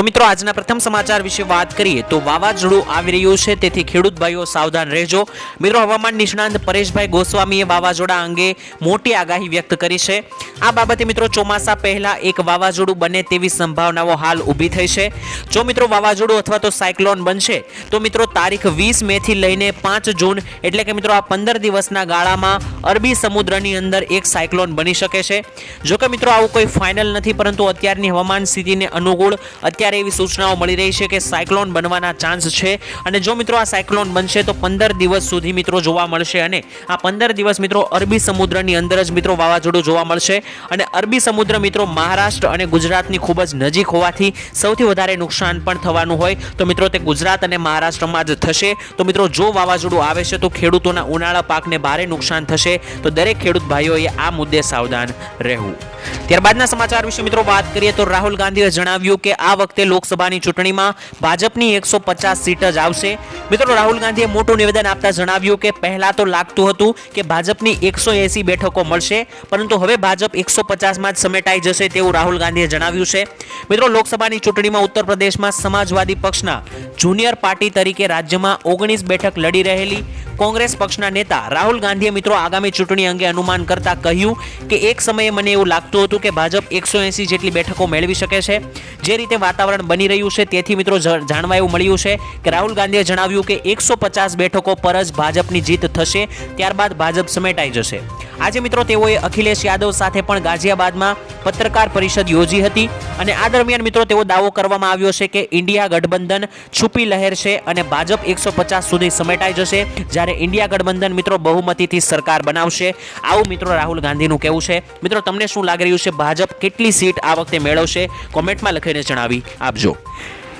તો મિત્રો, આજના પ્રથમ સમાચાર વિશે વાત કરીએ તો વાવાઝોડું આવી રહ્યું છે, તેથી ખેડૂત ભાઈઓ સાવધાન રહેજો. મિત્રો, હવામાન નિષ્ણાંત પરેશભાઈ ગોસ્વામીએ વાવાઝોડા અંગે મોટી આગાહી વ્યક્ત કરી છે. આ બાબતે મિત્રો, ચોમાસા પહેલા એક વાવાઝોડું બને તેવી સંભાવનાઓ હાલ ઊભી થઈ છે. જો મિત્રો, વાવાઝોડું અથવા તો સાયક્લોન બનશે, તો મિત્રો, તારીખ વીસ મે થી લઈને પાંચ જૂન, એટલે કે મિત્રો, આ પંદર દિવસના ગાળામાં અરબી સમુદ્રની અંદર એક સાયક્લોન બની શકે છે. જોકે મિત્રો, આવું કોઈ ફાઇનલ નથી, પરંતુ અત્યારની હવામાન સ્થિતિને અનુકૂળ અત્યારે એવી સૂચનાઓ મળી રહી છે કે સાયક્લોન બનવાના ચાન્સ છે. અને જો મિત્રો આ સાયક્લોન બનશે તો પંદર દિવસ સુધી મિત્રો જોવા મળશે અને આ પંદર દિવસ મિત્રો અરબી સમુદ્રની અંદર જ મિત્રો વાવાઝોડું જોવા મળશે. અને અરબી સમુદ્ર મિત્રો મહારાષ્ટ્ર અને ગુજરાતની ખૂબ જ નજીક હોવાથી સૌથી વધારે નુકસાન પણ થવાનું હોય. તો મિત્રો તે ગુજરાત અને મહારાષ્ટ્રમાં જ થશે. તો મિત્રો જો વાવાઝોડું આવે છે તો ખેડૂતોના ઉનાળા પાકને ભારે નુકસાન થશે. તો દરેક ખેડૂત ભાઈઓએ આ મુદ્દે સાવધાન રહેવું. ત્યારબાદના સમાચાર વિશે મિત્રો વાત કરીએ તો રાહુલ ગાંધીએ જણાવ્યું કે આ વખતે લોકસભાની ચૂંટણીમાં ભાજપની એકસો સીટ જ આવશે. મિત્રો, રાહુલ ગાંધીએ મોટું નિવેદન આપતા જણાવ્યું કે પહેલા તો લાગતું હતું કે ભાજપની એકસો એસી બેઠકો મળશે, પરંતુ હવે ભાજપ એકસો પચાસમાં જ સમેટાઈ જશે તેવું રાહુલ ગાંધીએ જણાવ્યું છે. મિત્રો, લોકસભાની ચૂંટણીમાં ઉત્તર પ્રદેશમાં સમાજવાદી પક્ષના જુનિયર પાર્ટી તરીકે રાજ્યમાં ઓગણીસ બેઠક લડી રહેલી કોંગ્રેસ પક્ષના નેતા રાહુલ ગાંધીએ મિત્રો આગામી ચૂંટણી અંગે અનુમાન કરતા કહ્યું કે એક સમયે મને એવું લાગતું હતું કે ભાજપ એકસો એંસી જેટલી બેઠકો મેળવી શકે છે. જે રીતે વાતાવરણ બની રહ્યું છે તેથી મિત્રો જાણવા એવું મળ્યું છે કે રાહુલ ગાંધીએ જણાવ્યું કે એકસો પચાસ બેઠકો પર જ ભાજપની જીત થશે, ત્યારબાદ ભાજપ સમેટાઈ જશે. આજે મિત્રો તેઓએ અખિલેશ યાદવ સાથે પણ ગાઝિયાબાદમાં પત્રકાર પરિષદ યોજી હતી અને આ દરમિયાન મિત્રો તેવો દાવો કરવામાં આવ્યો છે કે ઇન્ડિયા ગઠબંધન છુપી લહેર છે અને ભાજપ એકસો પચાસ સુધી સમેટાઈ જશે જ્યારે ઇન્ડિયા ગઠબંધન મિત્રો બહુમતીથી સરકાર બનાવશે. આવું મિત્રો રાહુલ ગાંધીનું કહેવું છે. મિત્રો, તમને શું લાગી રહ્યું છે? ભાજપ કેટલી સીટ આ વખતે મેળવશે? કોમેન્ટમાં લખીને જણાવી આપજો.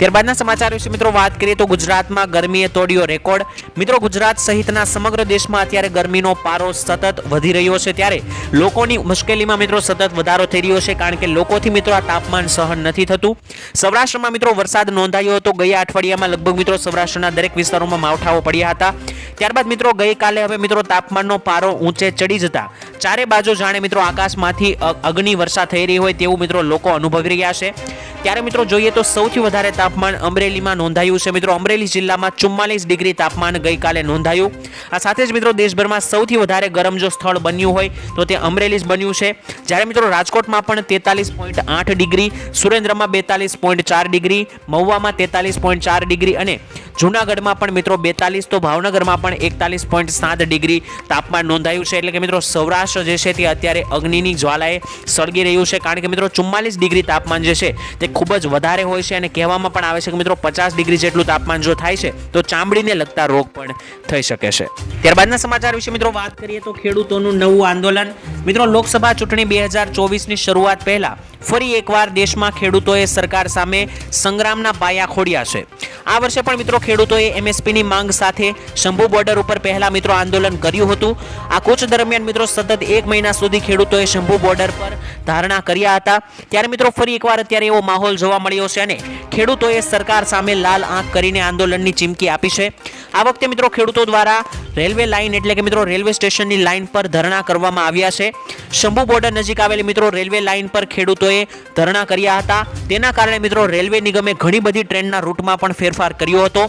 ત્યારબાદના સમાચાર વિશે મિત્રો વાત કરીએ તો ગુજરાતમાં ગરમીએ તોડ્યો રેકોર્ડ. મિત્રો ગુજરાત સહિતના સમગ્ર દેશમાં અત્યારે ગરમીનો પારો સતત વધી રહ્યો છે ત્યારે લોકોની મુશ્કેલીમાં મિત્રો સતત વધારો થઈ રહ્યો છે કારણ કે લોકોથી મિત્રો આ તાપમાન સહન નથી થતું. સૌરાષ્ટ્રમાં મિત્રો વરસાદ નોંધાયો હતો. ગયા અઠવાડિયામાં લગભગ મિત્રો સૌરાષ્ટ્રના દરેક વિસ્તારોમાં માવઠાઓ પડ્યા હતા. ત્યારબાદ મિત્રો ગઈકાલે હવે મિત્રો તાપમાનનો પારો ઊંચે ચડી જતા. ચારે બાજુ જાણે મિત્રો આકાશમાંથી અગ્નિ વર્ષા થઈ રહી હોય તેવું મિત્રો લોકો અનુભવી રહ્યા છે. ત્યારે મિત્રો જોઈએ તો સૌથી વધારે તાપમાન અમરેલીમાં નોંધાયું છે. મિત્રો, અમરેલી જિલ્લામાં ચુમ્માલીસ ડિગ્રી તાપમાન ગઈકાલે નોંધાયું. આ સાથે જ મિત્રો, દેશભરમાં સૌથી વધારે ગરમ જો સ્થળ બન્યું હોય, તો તે અમરેલી જ બન્યું છે. જ્યારે મિત્રો, રાજકોટમાં પણ તેતાલીસ પોઈન્ટ આઠ ડિગ્રી, સુરેન્દ્રમાં બેતાલીસ પોઈન્ટ ચાર ડિગ્રી, મહુવામાં તેતાલીસ પોઈન્ટ ચાર ડિગ્રી અને જૂનાગઢમાં પણ મિત્રો, બેતાલીસ, તો ભાવનગરમાં પણ એકતાલીસ પોઈન્ટ સાત ડિગ્રી તાપમાન નોંધાયું છે. એટલે કે મિત્રો, સૌરાષ્ટ્ર જે છે તે અત્યારે અગ્નિની જ્વાલાએ સળગી રહ્યું છે. કારણ કે મિત્રો, ચુમ્માલીસ ડિગ્રી તાપમાન જે છે તે ખૂબ જ વધારે હોય છે અને કહેવામાં પણ આવે છે કે મિત્રો પચાસ ડિગ્રી જેટલું તાપમાન જો થાય છે, તો ચામડીને લગતા રોગ પણ થઈ શકે છે. ત્યારબાદના સમાચાર વિશે મિત્રો વાત કરીએ તો ખેડૂતોનું નવું આંદોલન. મિત્રો લોકસભા ચૂંટણી બે હજાર ચોવીસની શરૂઆત પહેલા ફરી એકવાર દેશમાં ખેડૂતોએ સરકાર સામે સંગ્રામના પાયા ખોડ્યા છે. આ વર્ષે પણ મિત્રો ખેડૂતોએ એમએસપીની માંગ સાથે શંભુ બોર્ડર ઉપર પહેલા મિત્રો આંદોલન કર્યું હતું. આ કૂચ દરમિયાન મિત્રો સતત એક મહિના સુધી ખેડૂતોએ શંભુ બોર્ડર પર ધારણા કર્યા હતા. ત્યારે મિત્રો ફરી એકવાર અત્યારે એવો માહોલ જોવા મળ્યો છે અને ખેડૂતોએ સરકાર સામે લાલ આંખ કરીને આંદોલનની ચીમકી આપી છે. આ વખતે મિત્રો ખેડૂતો દ્વારા રેલવે લાઇન એટલે કે મિત્રો રેલવે સ્ટેશનની લાઇન પર ધરણા કરવામાં આવ્યા છે. શંભુ બોર્ડર નજીક આવેલી મિત્રો રેલવે લાઇન પર ખેડૂતોએ ધરણા કર્યા હતા. તેના કારણે મિત્રો રેલવે નિગમે ઘણી બધી ટ્રેનના રૂટમાં પણ ફેરફાર કર્યો હતો.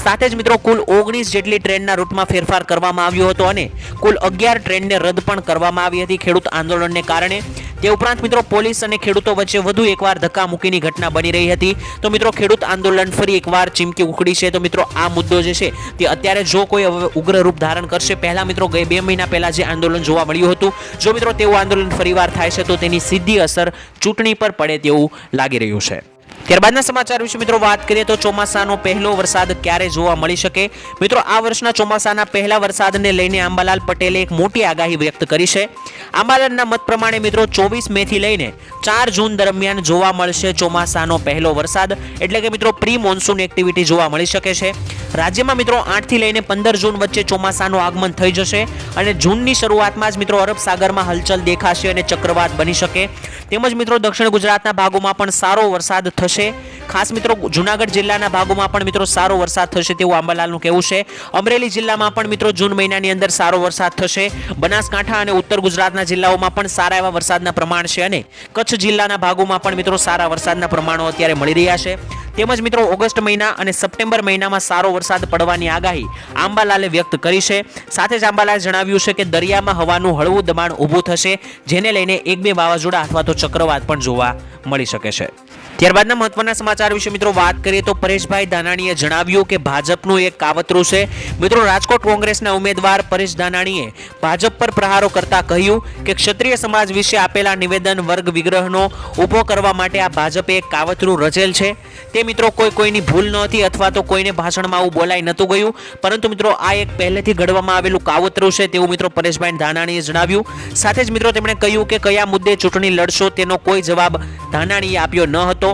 સાથે જ મિત્રો કુલ ઓગણીસ જેટલી ટ્રેનના રૂટમાં ફેરફાર કરવામાં આવ્યો હતો અને કુલ અગિયાર ટ્રેનને રદ પણ કરવામાં આવી હતી. ખેડૂત આંદોલનને કારણે તે ઉપરાંત મિત્રો પોલીસ અને ખેડૂતો વચ્ચે વધુ એકવાર ધક્કા મૂકીની ઘટના બની રહી હતી. તો મિત્રો ખેડૂત આંદોલન ફરી એકવાર ચીમકી ઉકળી છે. તો મિત્રો આ મુદ્દો જે છે તે અત્યારે જો કોઈ ઉગ્ર રૂપ ધારણ કરશે, પહેલા મિત્રો ગઈ બે મહિના પહેલા જે આંદોલન જોવા મળ્યું હતું, જો મિત્રો તેવું આંદોલન ફરીવાર થાય છે, તો તેની સીધી અસર ચૂંટણી પર પડે તેવું લાગી રહ્યું છે. ત્યારબાદના સમાચાર વિશે મિત્રો વાત કરીએ તો ચોમાસાનો પહેલો વરસાદ ક્યારે જોવા મળી શકે? મિત્રો, આ વર્ષના ચોમાસાના પહેલા વરસાદને લઈને આંબાલાલ પટેલે એક મોટી આગાહી વ્યક્ત કરી છે. આંબાલાલના મત પ્રમાણે મિત્રો, ચોવીસ મે થી લઈને ચાર જૂન દરમિયાન જોવા મળશે ચોમાસાનો પહેલો વરસાદ. એટલે કે મિત્રો, પ્રી મોન્સૂન એક્ટિવિટી જોવા મળી શકે છે. રાજ્યમાં મિત્રો આઠથી લઈને પંદર જૂન વચ્ચે ચોમાસાનું આગમન થઈ જશે અને જૂનની શરૂઆતમાં જ મિત્રો, અરબ સાગરમાં હલચલ દેખાશે અને ચક્રવાત બની શકે. તેમજ મિત્રો, દક્ષિણ ગુજરાતના ભાગોમાં પણ સારો વરસાદ થશે. ખાસ મિત્રો, જુનાગઢ જિલ્લાના ભાગોમાં પણ મિત્રો સારો વરસાદ થશે તેવું આંબાલાલનું કહેવું છે. અમરેલી જિલ્લામાં પણ મિત્રો જૂન મહિનાની અંદર સારો વરસાદ થશે. બનાસકાંઠા અને ઉત્તર ગુજરાતના જિલ્લાઓમાં પણ સારા એવા વરસાદના પ્રમાણ છે અને કચ્છ જિલ્લાના ભાગોમાં પણ મિત્રો સારા વરસાદના પ્રમાણો અત્યારે મળી રહ્યા છે. તેમજ મિત્રો, ઓગસ્ટ મહિના અને સપ્ટેમ્બર મહિનામાં સારો વરસાદ પડવાની આગાહી આંબાલાલે વ્યક્ત કરી છે. સાથે જ આંબાલાલે જણાવ્યું છે કે દરિયામાં હવાનું હળવું દબાણ ઊભું થશે, જેને લઈને એક બે વાવાઝોડા અથવા તો ચક્રવાત પણ જોવા મળી શકે છે. ત્યારબાદના મહત્વના સમાચાર વિશે મિત્રો વાત કરીએ તો પરેશભાઈ દાનાણીએ જણાવ્યું કે ભાજપનું એક કાવતરું છે. મિત્રો, રાજકોટ કોંગ્રેસના ઉમેદવાર પરેશ દાનાણીએ ભાજપ પર પ્રહારો કરતા કહ્યું કે ક્ષત્રિય સમાજ વિશે આપેલા નિવેદન વર્ગ વિગ્રહનો ઊભો કરવા માટે આ ભાજપે એક કાવતરું રચેલ છે. તે મિત્રો કોઈ કોઈની ભૂલ નહોતી અથવા તો કોઈને ભાષણમાં આવું બોલાઈ નહોતું ગયું. પરંતુ મિત્રો, આ એક પહેલેથી ઘડવામાં આવેલું કાવતરું છે તેવું મિત્રો પરેશભાઈ ધાનાણીએ જણાવ્યું. સાથે જ મિત્રો, તેમણે કહ્યું કે કયા મુદ્દે ચૂંટણી લડશો તેનો કોઈ જવાબ ધાનાણીએ આપ્યો ન હતો.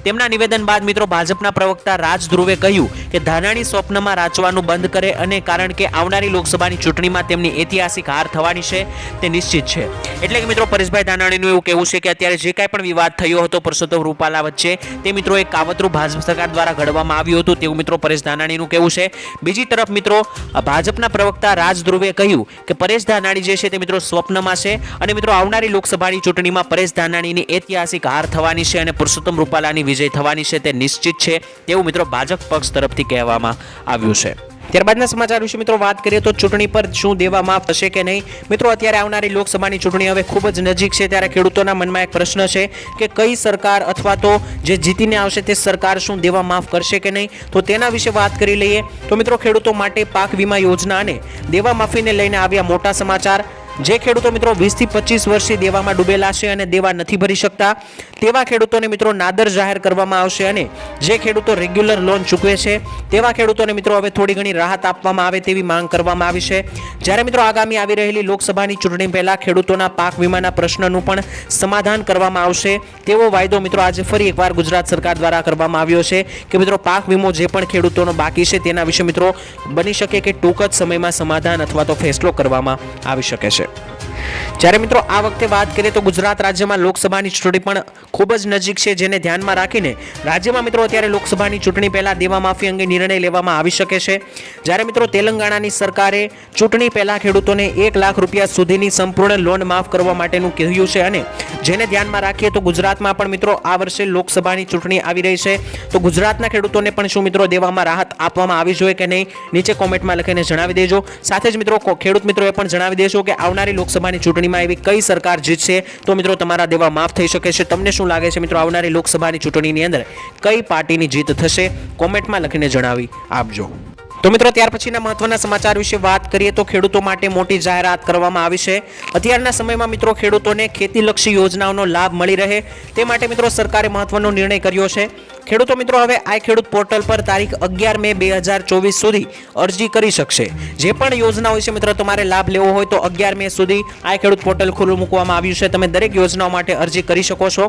તેમના નિવેદન બાદ મિત્રો ભાજપના પ્રવક્તા રાજ ધ્રુવે કહ્યું કે ધાનાણી સ્વપ્નમાં રાચવાનું બંધ કરે અને કારણ કે આવનારી લોકસભાની ચૂંટણીમાં તેમની ઐતિહાસિક હાર થવાની છે, તે નિશ્ચિત છે. એટલે કે મિત્રો પરેશભાઈ ધાનાણીનું એવું કહેવું છે કે અત્યારે જે કાંઈ પણ વિવાદ થયો હતો પરસોત્તમ રૂપાલા વચ્ચે, તે મિત્રો એક કાવતરું ભાજપ સરકાર દ્વારા ઘડવામાં આવ્યું હતું, તેવું મિત્રો પરેશ ધાનાણીનું કહેવું છે. બીજી તરફ મિત્રો, ભાજપના પ્રવક્તા રાજ ધ્રુવે કહ્યું કે પરેશ ધાનાણી જે છે તે મિત્રો સ્વપ્નમાં છે અને મિત્રો આવનારી લોકસભાની ચૂંટણીમાં પરેશ ધાનાણીની ઐતિહાસિક હાર થવાની છે અને પુરુષોત્તમ રૂપાલાની વિજય થવાની છે તે નિશ્ચિત છે તેવું મિત્રો ભાજપ પક્ષ તરફથી કહેવામાં આવ્યું છે. ત્યારબાદના સમાચાર વિશે મિત્રો વાત કરીએ તો ચૂંટણી પર શું દેવા માફ થશે કે નહીં? મિત્રો અત્યારે આવનારી લોકસભાની ચૂંટણી હવે ખૂબ જ નજીક છે ત્યારે ખેડૂતોના મનમાં એક પ્રશ્ન છે કે કઈ સરકાર અથવા તો જે જીતીને આવશે તે સરકાર શું દેવા માફ કરશે કે નહીં? તો તેના વિશે વાત કરી લઈએ. તો મિત્રો ખેડૂતો માટે પાક વીમા યોજના અને દેવા માફીને લઈને આવ્યા મોટા સમાચાર. જે ખેડૂતો મિત્રો વીસથી પચીસ વર્ષથી દેવામાં ડૂબેલા છે અને દેવા નથી ભરી શકતા, તેવા ખેડૂતોને મિત્રો નાદર જાહેર કરવામાં આવશે અને જે ખેડૂતો રેગ્યુલર લોન ચૂકવે છે, તેવા ખેડૂતોને મિત્રો હવે થોડી ઘણી રાહત આપવામાં આવે તેવી માંગ કરવામાં આવી છે. જ્યારે મિત્રો આગામી આવી રહેલી લોકસભાની ચૂંટણી પહેલાં ખેડૂતોના પાક વીમાના પ્રશ્નનું પણ સમાધાન કરવામાં આવશે. તેવો વાયદો મિત્રો આજે ફરી એકવાર ગુજરાત સરકાર દ્વારા કરવામાં આવ્યો છે કે મિત્રો પાક વીમો જે પણ ખેડૂતોનો બાકી છે તેના વિશે મિત્રો બની શકે કે ટૂંક જ સમયમાં સમાધાન અથવા તો ફેસલો કરવામાં આવી શકે છે. જ્યારે મિત્રો આ વખતે વાત કરીએ તો ગુજરાત રાજ્યમાં લોકસભાની ચૂંટણી પણ ખૂબ જ નજીક છે, જેને ધ્યાનમાં રાખીને રાજ્યમાં મિત્રો અત્યારે લોકસભાની ચૂંટણી પહેલાં દેવા માફી અંગે નિર્ણય લેવામાં આવી શકે છે. જ્યારે મિત્રો તેલંગાણાની સરકારે ચૂંટણી પહેલાં ખેડૂતોને એક લાખ રૂપિયા સુધીની સંપૂર્ણ લોન માફ કરવા માટેનું કહ્યું છે અને જેને ધ્યાનમાં રાખીએ તો ગુજરાતમાં પણ મિત્રો આ વર્ષે લોકસભાની ચૂંટણી આવી રહી છે. તો ગુજરાતના ખેડૂતોને પણ શું મિત્રો દેવામાં રાહત આપવામાં આવી જોઈએ કે નહીં, નીચે કોમેન્ટમાં લખીને જણાવી દેજો. સાથે જ મિત્રો ખેડૂત મિત્રોએ પણ જણાવી દેશો કે આવનારી લોકસભાની ચૂંટણીમાં એવી કઈ સરકાર જીતશે? તો મિત્રો તમારા દેવા માફ થઈ શકે છે. તમને શું લાગે છે મિત્રો આવનારી લોકસભાની ચૂંટણીની અંદર કઈ પાર્ટીની જીત થશે? કોમેન્ટમાં લખીને જણાવી આપજો. તો મિત્રો ત્યાર પછીના મહત્વના સમાચાર વિશે વાત કરીએ તો ખેડૂતો માટે મોટી જાહેરાત કરવામાં આવી છે. અત્યારના સમયમાં મિત્રો ખેડૂતોને ખેતીલક્ષી યોજનાઓનો લાભ મળી રહે. તે માટે મિત્રો સરકારે મહત્વનો નિર્ણય કર્યો છે. ખેડૂતો મિત્રો, હવે આ ખેડૂત પોર્ટલ પર તારીખ અગિયાર મે બે હજાર ચોવીસ સુધી અરજી કરી શકશે. જે પણ યોજના હોય છે મિત્રો, તમારે લાભ લેવો હોય તો અગિયાર મે સુધી આ ખેડૂત પોર્ટલ ખુલ્લું મૂકવામાં આવ્યું છે. તમે દરેક યોજનાઓ માટે અરજી કરી શકો છો.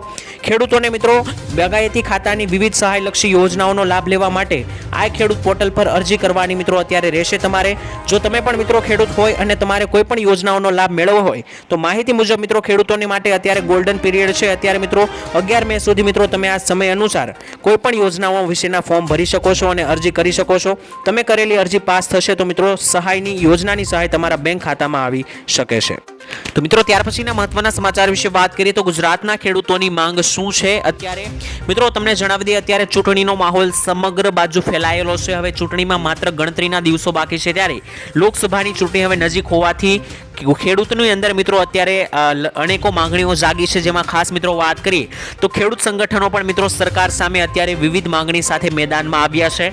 ખેડૂતોને મિત્રો, બેગાયતી ખાતાની વિવિધ સહાયલક્ષી યોજનાઓનો લાભ લેવા માટે આ ખેડૂત પોર્ટલ પર અરજી કરવાની મિત્રો અત્યારે રહેશે તમારે. જો તમે પણ મિત્રો ખેડૂત હોય અને તમારે કોઈ પણ યોજનાઓનો લાભ મેળવવો હોય, તો માહિતી મુજબ મિત્રો, ખેડૂતોને માટે અત્યારે ગોલ્ડન પીરિયડ છે. અત્યારે મિત્રો, અગિયાર મે સુધી મિત્રો, તમે આ સમય અનુસાર કોઈ પણ યોજનાઓ વિશેના ફોર્મ ભરી શકો છો અને અરજી કરી શકો છો. તમે કરેલી અરજી પાસ થશે તો મિત્રો સહાયની યોજનાની સહાય તમારા બેંક ખાતામાં આવી શકે છે. તો મિત્રો, ત્યાર પછીના મહત્વના સમાચાર વિશે વાત કરીએ તો ગુજરાતના ખેડૂતોની માંગ શું છે? અત્યારે મિત્રો, તમને જણાવી દઈએ, અત્યારે ચૂંટણીનો માહોલ સમગ્ર બાજુ ફેલાયેલો છે. હવે ચૂંટણીમાં માત્ર ગણતરીના દિવસો બાકી છે ત્યારે લોકસભાની ચૂંટણી હવે નજીક હોવાથી ખેડૂતની અંદર મિત્રો, અત્યારે અનેકો માંગણીઓ જાગી છે. જેમાં ખાસ મિત્રો વાત કરીએ તો ખેડૂત સંગઠનો પણ મિત્રો, સરકાર સામે અત્યારે વિવિધ માંગણી સાથે મેદાનમાં આવ્યા છે.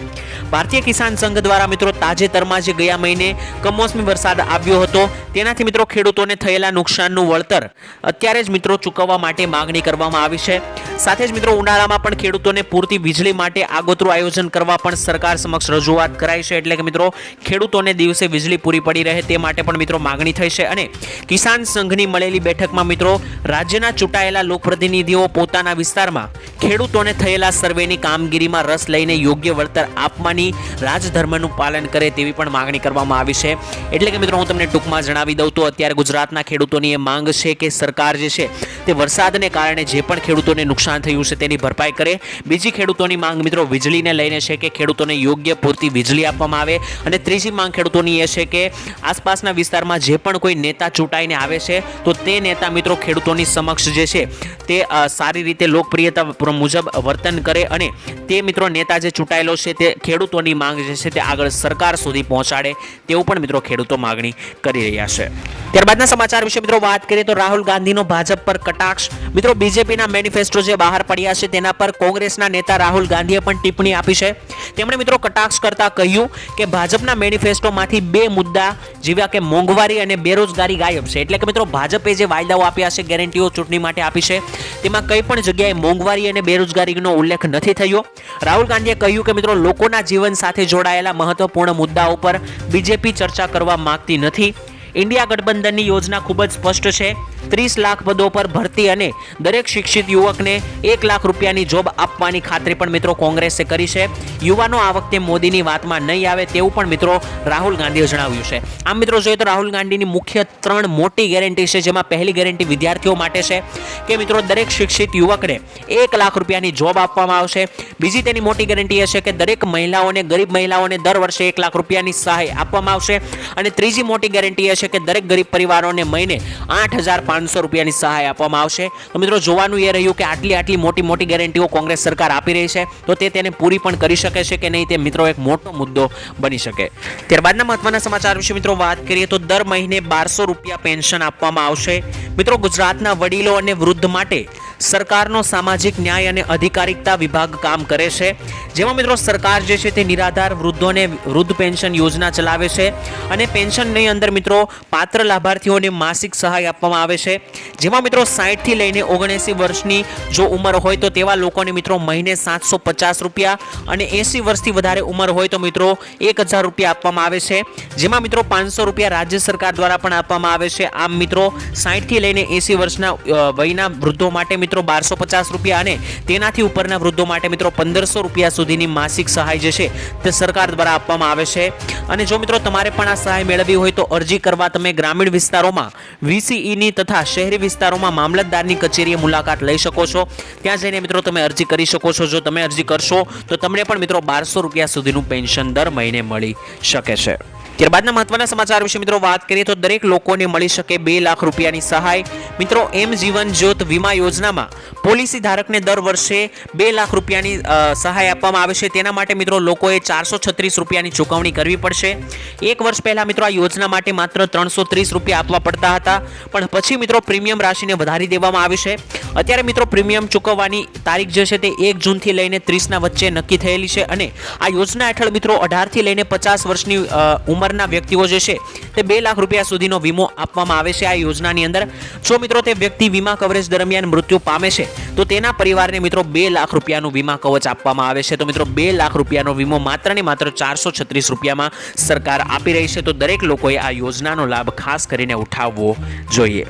ભારતીય કિસાન સંઘ દ્વારા મિત્રો તાજેતરમાં જે ગયા મહિને કમોસમી વરસાદ આવ્યો હતો. તેનાથી મિત્રો ખેડૂતોને થયેલા નુકસાનનું વળતર અત્યારે જ મિત્રો ચૂકવવા માટે માગણી કરવામાં આવી છે. સાથે જ મિત્રો ઉનાળામાં પણ ખેડૂતોને પૂરતી વીજળી માટે આગોતરું આયોજન કરવા પણ સરકાર સમક્ષ રજૂઆત કરાઈ છે. એટલે કે મિત્રો ખેડૂતોને દિવસે વીજળી પૂરી પડી રહે તે માટે પણ મિત્રો માગણી થઈ છે અને કિસાન સંઘની મળેલી બેઠકમાં મિત્રો રાજ્યના ચૂંટાયેલા લોકપ્રતિનિધિઓ પોતાના વિસ્તારમાં ખેડૂતોને થયેલા સર્વેની કામગીરીમાં રસ લઈને યોગ્ય વળતર આપવાની પોતાની રાજધર્મનું પાલન કરે તેવી પણ માંગણી કરવામાં આવી છે. એટલે કે મિત્રો, હું તમને ટૂંકમાં જણાવી દઉં તો અત્યારે ગુજરાતના ખેડૂતોની એ માંગ છે કે સરકાર જે છે તે વરસાદને કારણે જે પણ ખેડૂતોને નુકસાન થયું છે તેની ભરપાઈ કરે. બીજી ખેડૂતોની માંગ મિત્રો વીજળીને લઈને છે કે ખેડૂતોને યોગ્ય પૂરતી વીજળી આપવામાં આવે. અને ત્રીજી માંગ ખેડૂતોની એ છે કે આસપાસના વિસ્તારમાં જે પણ કોઈ નેતા ચૂંટાઈને આવે છે, તો તે નેતા મિત્રો ખેડૂતોની સમક્ષ જે છે તે સારી રીતે લોકપ્રિયતા મુજબ વર્તન કરે અને તે મિત્રો નેતા જે ચૂંટાયેલો છે તે ખેડૂતોની માંગ જે છે તે આગળ સરકાર સુધી પહોંચાડે તેવું પણ મિત્રો ખેડૂતો માગણી કરી રહ્યા છે. ત્યારબાદના સમાચાર વિશે મિત્રો વાત કરીએ તો રાહુલ ગાંધીનો ભાજપ પર કટાક્ષ. મિત્રો બીજેપીના મેનિફેસ્ટો જે બહાર પડ્યા છે તેના પર કોંગ્રેસના નેતા રાહુલ ગાંધીએ પણ ટિપ્પણી આપી છે. તેમણે મિત્રો કટાક્ષ કરતા કહ્યું કે ભાજપના મેનિફેસ્ટોમાંથી બે મુદ્દા, જેવા કે મોંઘવારી અને બેરોજગારી ગાયબ છે. એટલે કે મિત્રો ભાજપે જે વાયદાઓ આપ્યા છે ગેરંટીઓ ચૂંટણી માટે આપી છે, તેમાં કંઈ પણ જગ્યાએ મોંઘવારી અને બેરોજગારીનો ઉલ્લેખ નથી થયો. રાહુલ ગાંધીએ કહ્યું કે મિત્રો લોકોના જીવન સાથે જોડાયેલા મહત્વપૂર્ણ મુદ્દાઓ પર બીજેપી ચર્ચા કરવા માંગતી નથી. ઇન્ડિયા ગઠબંધનની યોજના ખૂબ જ સ્પષ્ટ છે. ત્રીસ લાખ પદો પર ભરતી અને દરેક શિક્ષિત યુવકને એક લાખ રૂપિયાની જોબ આપવાની ખાતરી પણ મિત્રો કોંગ્રેસે કરી છે. યુવાનો આ વખતે મોદીની વાતમાં નહીં આવે તેવું પણ મિત્રો રાહુલ ગાંધીએ જણાવ્યું છે. આમ મિત્રો જોઈએ તો રાહુલ ગાંધીની મુખ્ય ત્રણ મોટી ગેરંટી છે, જેમાં પહેલી ગેરંટી વિદ્યાર્થીઓ માટે છે કે મિત્રો દરેક શિક્ષિત યુવકને એક લાખ રૂપિયાની જોબ આપવામાં આવશે. બીજી તેની મોટી ગેરંટી એ છે કે દરેક મહિલાઓને, ગરીબ મહિલાઓને દર વર્ષે એક લાખ રૂપિયાની સહાય આપવામાં આવશે. અને ત્રીજી મોટી ગેરંટી એ છે કે દરેક ગરીબ પરિવારોને મહિને આઠ હજાર પાંચસો રૂપિયાની સહાય આપવામાં આવશે. તો મિત્રો, જોવાનું એ રહ્યું કે આટલી આટલી મોટી મોટી ગેરંટીઓ કોંગ્રેસ સરકાર આપી રહી છે. તો તે તેને પૂરી પણ કરી શકે છે કે નહીં તે મિત્રો એક મોટો મુદ્દો બની શકે. ત્યારબાદના મહત્વના સમાચાર વિશે મિત્રો વાત કરીએ તો દર મહિને બારસો રૂપિયા પેન્શન આપવામાં આવશે. મિત્રો, ગુજરાતના વડીલો અને વૃદ્ધ માટે સરકારનો સામાજિક ન્યાય અને અધિકારિકતા વિભાગ કામ કરે છે. જેમાં મિત્રો સરકાર જે છે તે નિરાધાર વૃદ્ધોને વૃદ્ધ પેન્શન યોજના ચલાવે છે અને પેન્શનની અંદર મિત્રો પાત્ર લાભાર્થીઓને માસિક સહાય આપવામાં આવે છે. જેમાં મિત્રો સાઠથી લઈને ઓગણએંસી વર્ષની જો ઉંમર હોય તો તેવા લોકોને મિત્રો મહિને સાતસો પચાસ રૂપિયા અને એંસી વર્ષથી વધારે ઉંમર હોય તો મિત્રો એક હજાર રૂપિયા આપવામાં આવે છે. જેમાં મિત્રો પાંચસો રૂપિયા રાજ્ય સરકાર દ્વારા પણ આપવામાં આવે છે. આમ મિત્રો સાઠથી લઈને એંસી વર્ષના વયના વૃદ્ધો માટે મિત્રો બારસો પચાસ રૂપિયા અને તેનાથી ઉપરના વૃદ્ધો માટે મિત્રો પંદરસો રૂપિયા સુધીની માસિક સહાય જે છે તે સરકાર દ્વારા આપવામાં આવે છે. અને જો મિત્રો તમારે પણ આ સહાય મેળવવી હોય તો અરજી કરવા તમે ગ્રામીણ વિસ્તારોમાં વીસીઈની તથા શહેરી વિસ્તારોમાં મામલતદારની કચેરીએ મુલાકાત લઈ શકો છો. ત્યાં જઈને મિત્રો તમે અરજી કરી શકો છો. જો તમે અરજી કરશો તો તમને પણ મિત્રો બારસો રૂપિયા સુધીનું પેન્શન દર મહિને મળી શકે છે. ત્યારબાદના મહત્વના સમાચાર વિશે મિત્રો વાત કરીએ તો દરેક લોકોને મળી શકે બે લાખ રૂપિયાની સહાય. મિત્રો એમ જીવન જ્યોત વીમા યોજનામાં પોલિસી ધારકને દર વર્ષે બે લાખ રૂપિયાની સહાય આપવામાં આવે છે. તેના માટે મિત્રો લોકોએ ચારસો છત્રીસ રૂપિયાની ચૂકવણી કરવી પડશે. એક વર્ષ પહેલા મિત્રો આ યોજના માટે માત્ર ત્રણસો ત્રીસ રૂપિયા આપવા પડતા હતા. પણ પછી મિત્રો પ્રીમિયમ રાશિને વધારી દેવામાં આવી છે. અત્યારે મિત્રો પ્રીમિયમ ચૂકવવાની તારીખ જે છે તે એક જૂનથી લઈને ત્રીસના વચ્ચે નક્કી થયેલી છે. અને આ યોજના હેઠળ મિત્રો અઢારથી લઈને પચાસ વર્ષની અ, ઉંમરના વ્યક્તિઓ જે છે, તે બે લાખ રૂપિયા સુધીનો વીમો આપવામાં આવે છે આ યોજનાની અંદર. જો મિત્રો તે વ્યક્તિ વીમા કવરેજ દરમિયાન મૃત્યુ પામે છે, તો તેના પરિવારને મિત્રો બે લાખ રૂપિયાનું વીમા કવચ આપવામાં આવે છે. તો મિત્રો બે લાખ રૂપિયાનો વીમો માત્ર ને માત્ર ચારસો છત્રીસ રૂપિયામાં સરકાર આપી રહી છે. તો દરેક લોકોએ આ યોજનાનો લાભ ખાસ કરીને ઉઠાવવો જોઈએ.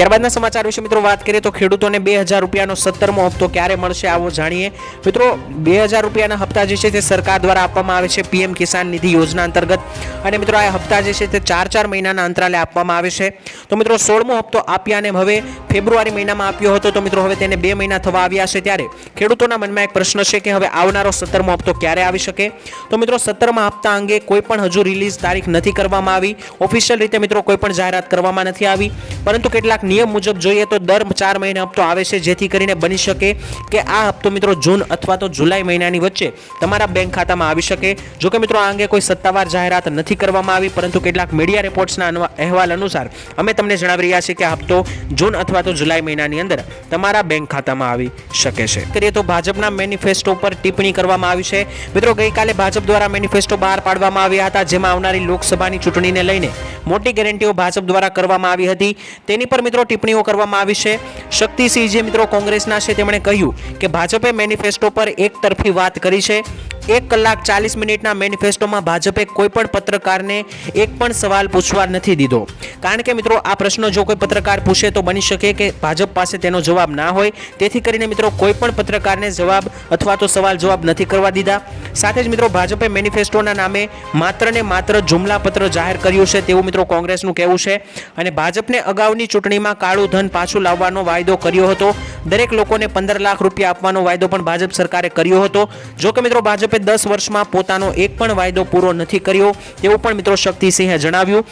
ત્યારબાદના સમાચાર વિશે મિત્રો વાત કરીએ તો ખેડૂતોને બે હજાર રૂપિયાનો સત્તરમો હપ્તો ક્યારે મળશે આવો જાણીએ. મિત્રો, બે હજાર રૂપિયાના હપ્તા જે છે તે સરકાર દ્વારા આપવામાં આવે છે પીએમ કિસાન નિધિ યોજના અંતર્ગત. અને મિત્રો, આ હપ્તા જે છે તે ચાર ચાર મહિનાના અંતરાલે આપવામાં આવે છે. તો મિત્રો, સોળમો હપ્તો આપ્યા અને હવે ફેબ્રુઆરી મહિનામાં આપ્યો હતો. તો મિત્રો, હવે તેને બે મહિના થવા આવ્યા છે ત્યારે ખેડૂતોના મનમાં એક પ્રશ્ન છે કે હવે આવનારો સત્તરમો હપ્તો ક્યારે આવી શકે? તો મિત્રો, સત્તરમા હપ્તા અંગે કોઈ પણ હજુ રિલીઝ તારીખ નથી કરવામાં આવી. ઓફિશિયલ રીતે મિત્રો, કોઈ પણ જાહેરાત કરવામાં નથી આવી. પરંતુ કેટલાક નિયમ મુજબ જોઈએ તો દર ચાર મહિને હપ્તો આવે છે, જેથી કરીને બની શકે કે આ હપ્તો મિત્રો જૂન અથવા તો જુલાઈ મહિનાની વચ્ચે તમારા બેંક ખાતામાં આવી શકે. જો કે મિત્રો આ અંગે કોઈ સત્તાવાર જાહેરાત નથી કરવામાં આવી, પરંતુ કેટલાક મીડિયા રિપોર્ટ્સના અહેવાલ અનુસાર અમે તમને જણાવી રહ્યા છીએ કે હપ્તો જૂન અથવા તો જુલાઈ મહિનાની અંદર તમારા બેંક ખાતામાં આવી શકે છે. કરીએ તો ભાજપના મેનિફેસ્ટો પર ટિપ્પણી કરવામાં આવી છે. મિત્રો ગઈકાલે ભાજપ દ્વારા મેનિફેસ્ટો બહાર પાડવામાં આવ્યા હતા, જેમાં આવનારી લોકસભાની ચૂંટણીને લઈને મોટી ગેરંટીઓ ભાજપ દ્વારા કરવામાં આવી હતી. તેની પર મિત્રો ટિપ્પણીઓ કરવામાં આવી છે. શક્તિસિંહ જે મિત્રો, કોંગ્રેસના છે. તેમણે કહ્યું કે ભાજપે મેનિફેસ્ટો પર એક તરફી વાત કરી છે. એક કલાક ચાલીસ મિનિટના મેનિફેસ્ટોમાં ભાજપે કોઈ પણ પત્રકારને એક પણ સવાલ પૂછવા નથી દીધો. કારણ કે મિત્રો, આ પ્રશ્નો જો કોઈ પત્રકાર પૂછે તો બની શકે કે ભાજપ પાસે તેનો જવાબ ના હોય. તેથી કરીને મિત્રો, કોઈ પણ પત્રકારને જવાબ અથવા તો સવાલ જવાબ નથી કરવા દીધા. સાથે જ મિત્રો, ભાજપે મેનિફેસ્ટોના નામે માત્ર ને માત્ર જુમલાપત્ર જાહેર કર્યું છે તેવું મિત્રો કોંગ્રેસનું કહેવું છે. અને ભાજપને અગાઉની ચૂંટણીમાં કાળું ધન પાછું લાવવાનો વાયદો કર્યો હતો. દરેક લોકોને પંદર લાખ રૂપિયા આપવાનો વાયદો પણ ભાજપ સરકારે કર્યો હતો. જો કે મિત્રો ભાજપે દસ વર્ષમાં પોતાનો એક પણ વાયદો પૂરો નથી કર્યો તેવું પણ મિત્રો શક્તિસિંહે જણાવ્યું.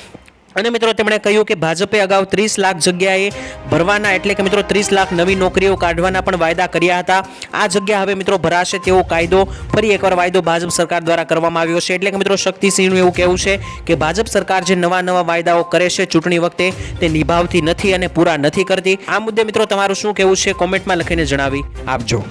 અને મિત્રો તેમણે કહ્યું કે ભાજપે અગાઉ ત્રીસ લાખ જગ્યાએ ભરવાના એટલે કે મિત્રો ત્રીસ લાખ નવી નોકરીઓ કાઢવાના પણ વાયદા કર્યા હતા. આ જગ્યા હવે મિત્રો ભરાશે તેવો કાયદો ફરી એકવાર વાયદો ભાજપ સરકાર દ્વારા કરવામાં આવ્યો છે. એટલે કે મિત્રો શક્તિસિંહનું એવું કહેવું છે કે ભાજપ સરકાર જે નવા નવા વાયદાઓ કરે છે ચૂંટણી વખતે તે નિભાવતી નથી અને પૂરા નથી કરતી. આ મુદ્દે મિત્રો તમારું શું કહેવું છે? કોમેન્ટમાં લખીને જણાવી. આપજો